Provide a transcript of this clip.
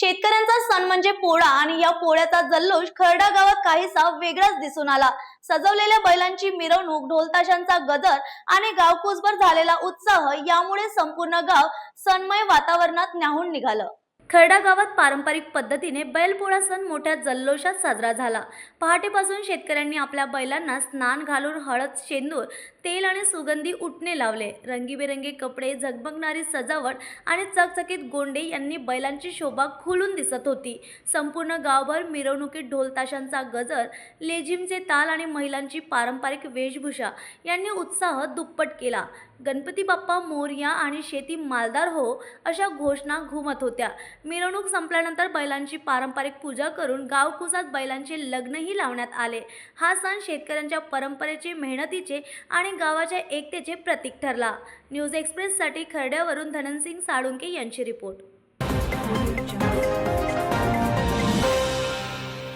शेतकऱ्यांचा सण म्हणजे पोळा आणि या पोळ्याचा जल्लोष खरडा गावात काहीसा वेगळाच दिसून आला. सजवलेल्या बैलांची मिरवणूक ढोलताशांचा गजर आणि गावकुसभर झालेला उत्साह यामुळे संपूर्ण गाव सणमय वातावरणात न्याहून निघालं. खरडा गावात पारंपरिक पद्धतीने बैलपोळा सण मोठ्या जल्लोषात साजरा झाला. पहाटेपासून शेतकऱ्यांनी आपल्या बैलांना स्नान घालून हळद शेंदूर तेल आणि सुगंधी उठणे लावले. रंगीबेरंगी कपडे झगमगणारी सजावट आणि चकचकीत गोंडे यांनी बैलांची शोभा खुलून दिसत होती. संपूर्ण गावभर मिरवणुकीत ढोलताशांचा गजर लेझिमचे ताल आणि महिलांची पारंपरिक वेशभूषा यांनी उत्साह दुप्पट केला. गणपती बाप्पा मोरया आणि शेती मालदार हो अशा घोषणा घुमत होत्या. मिरवणूक संपल्यानंतर बैलांची पारंपरिक पूजा करून गावकुसात बैलांचे लग्नही लावण्यात आले. हा सण शेतकऱ्यांच्या परंपरेचे मेहनतीचे आणि गावाच्या एकतेचे प्रतीक ठरला. न्यूज एक्सप्रेससाठी खरड्यावरून धनंसिंग साळुंके यांची रिपोर्ट.